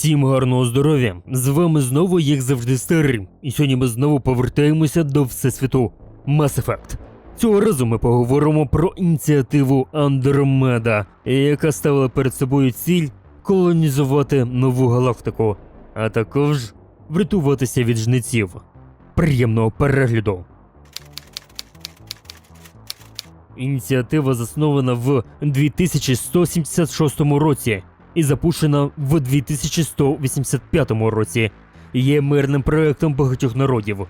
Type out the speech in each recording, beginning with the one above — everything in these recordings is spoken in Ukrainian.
Всім гарного здоров'я! З вами знову, як завжди, старий. І сьогодні ми знову повертаємося до Всесвіту Mass Effect. Цього разу ми поговоримо про ініціативу Андромеда, яка ставила перед собою ціль колонізувати нову галактику, а також врятуватися від жнеців. Приємного перегляду! Ініціатива заснована в 2176 році і запущена в 2185 році. Є мирним проектом багатьох народів.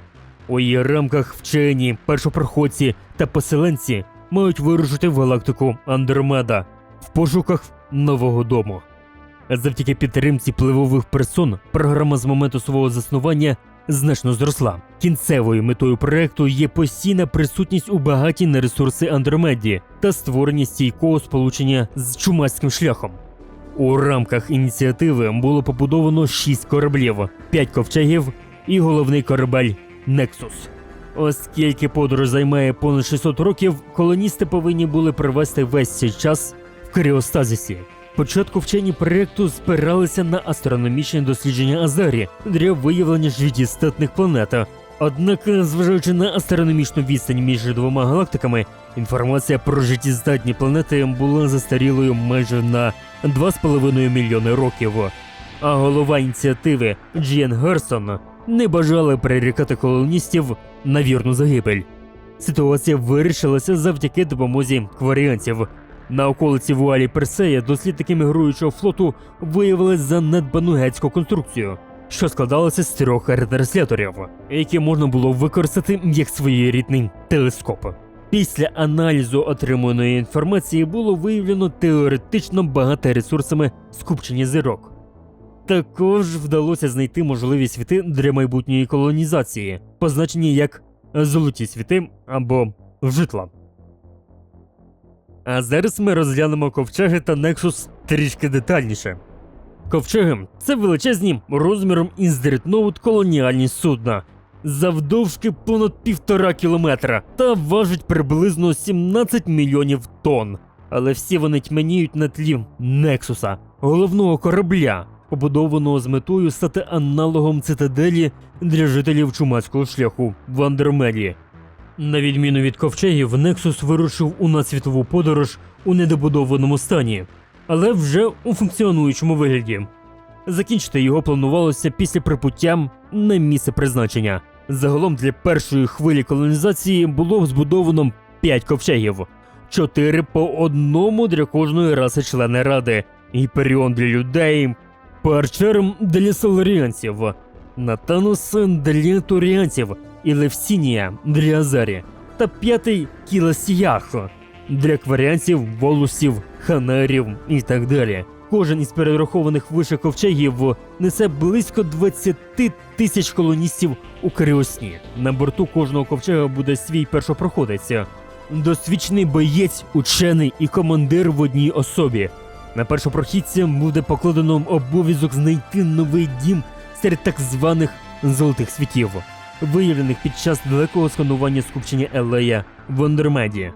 У її рамках вчені, першопроходці та поселенці мають вирушити в галактику Андромеда в пошуках нового дому. Завдяки підтримці пливових персон програма з моменту свого заснування значно зросла. Кінцевою метою проекту є постійна присутність у багатій на ресурси Андромеді та створення стійкого сполучення з чумацьким шляхом. У рамках ініціативи було побудовано 6 кораблів, 5 ковчегів і головний корабель Nexus. Оскільки подорож займає понад 600 років, колоністи повинні були провести весь цей час в кріостазісі. Спочатку вчені проєкту спиралися на астрономічні дослідження Азарі для виявлення життєстатних планет. Однак, зважаючи на астрономічну відстань між двома галактиками, інформація про життєздатні планети була застарілою майже на 2,5 мільйони років. А голова ініціативи Джіен Герсон не бажала перерікати колоністів на вірну загибель. Ситуація вирішилася завдяки допомозі кваріанців. На околиці вуалі Персея дослідники мігруючого флоту виявили занедбану гетську конструкцію, що складалася з трьох ретрансляторів, які можна було використати як своєрідний телескоп. Після аналізу отриманої інформації було виявлено теоретично багате ресурсами скупчення зірок. Також вдалося знайти можливі світи для майбутньої колонізації, позначені як золоті світи або житла. А зараз ми розглянемо ковчеги та Nexus трішки детальніше. Ковчеги це величезні розміром із дрітноут колоніальні судна, завдовжки понад півтора кілометра та важать приблизно 17 мільйонів тонн. Але всі вони тьмяніють на тлі Нексуса, головного корабля, побудованого з метою стати аналогом цитаделі для жителів чумацького шляху в Андромеді. На відміну від ковчегів, Нексус вирушив у надсвітову подорож у недобудованому стані, але вже у функціонуючому вигляді. Закінчити його планувалося після припуття на місце призначення. Загалом для першої хвилі колонізації було збудовано 5 ковчегів, 4 по одному для кожної раси члена ради, Гіперіон для людей, Парчерм для соларіанців, Натанус для туріанців і Левсінія для Азарі, та п'ятий Кіласіях для кваріанців, волусів, ханерів і так далі. Кожен із перерахованих вище ковчегів несе близько 20 тисяч колоністів у Кріосні. На борту кожного ковчега буде свій першопроходець. Досвідчений боєць, учений і командир в одній особі. На першопрохідця буде покладено обов'язок знайти новий дім серед так званих золотих світів, виявлених під час далекого сканування скупчення Елея в Андромеді.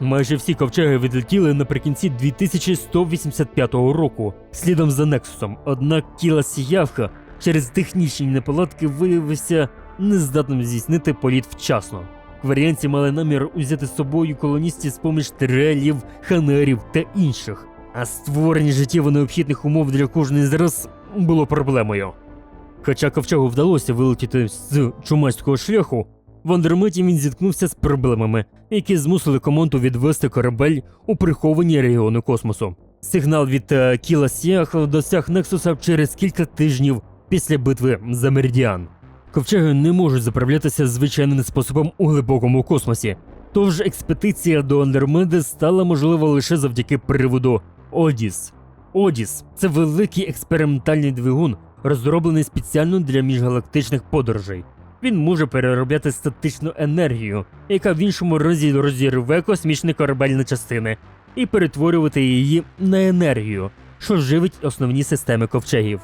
Майже всі ковчеги відлетіли наприкінці 2185 року, слідом за Нексусом. Однак Кіла Сіявка через технічні неполадки виявився нездатним здійснити політ вчасно. Кваріанці мали намір узяти з собою колоністів з поміж трелів, ханерів та інших, а створення життєво необхідних умов для кожної з рас було проблемою. Хоча ковчегу вдалося вилетіти з чумацького шляху, в Андрометі він зіткнувся з проблемами, які змусили команду відвести корабель у приховані регіони космосу. Сигнал від е, Кіла Сіах досяг Нексуса через кілька тижнів після битви за Меридіан. Ковчеги не можуть заправлятися звичайним способом у глибокому космосі. Тож експедиція до Андромеди стала можлива лише завдяки приводу Одіс. Одіс це великий експериментальний двигун, розроблений спеціально для міжгалактичних подорожей. Він може переробляти статичну енергію, яка в іншому разі розірве космічний корабель на частини, і перетворювати її на енергію, що живить основні системи ковчегів.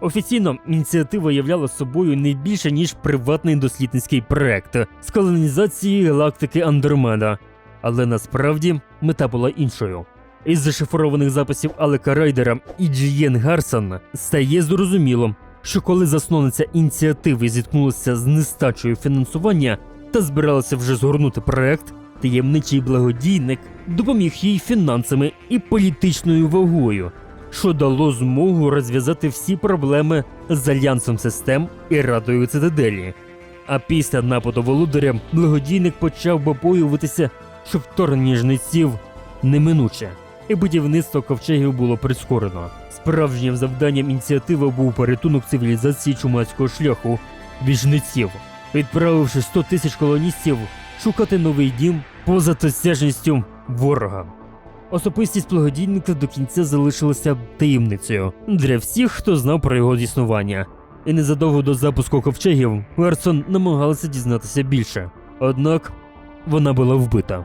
Офіційно ініціатива являла собою не більше ніж приватний дослідницький проект з колонізації галактики Андромеда, але насправді мета була іншою. Із зашифрованих записів Алека Райдера і Джієн Гарсон стає зрозуміло, що коли засновниця ініціативи зіткнулася з нестачею фінансування та збиралася вже згорнути проект, таємничий благодійник допоміг їй фінансами і політичною вагою, що дало змогу розв'язати всі проблеми з альянсом систем і радою цитаделі. А після нападу володаря благодійник почав побоюватися, що вторгнення жнеців неминуче, і будівництво ковчегів було прискорено. Справжнім завданням ініціативи був порятунок цивілізації чумацького шляху від жнеців, відправивши 100 тисяч колоністів шукати новий дім поза досяжністю ворога. Особистість благодійника до кінця залишилася таємницею для всіх, хто знав про його існування. І незадовго до запуску ковчегів Ларсон намагалася дізнатися більше. Однак вона була вбита.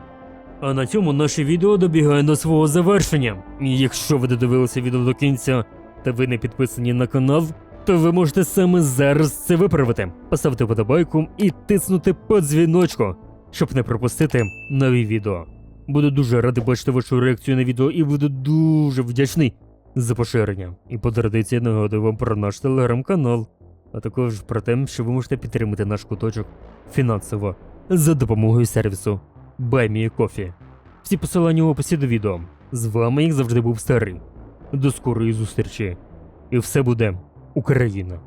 А на цьому наше відео добігає до свого завершення. Якщо ви додивилися відео до кінця та ви не підписані на канал, то ви можете саме зараз це виправити. Поставити подобайку і тиснути по дзвіночку, щоб не пропустити нові відео. Буду дуже радий бачити вашу реакцію на відео і буду дуже вдячний за поширення. І по традиції нагадую вам про наш телеграм-канал, а також про те, що ви можете підтримати наш куточок фінансово за допомогою сервісу BuyMeACoffee. Всі посилання в описі до відео. З вами, як завжди, був старий. До скорої зустрічі. І все буде Україна.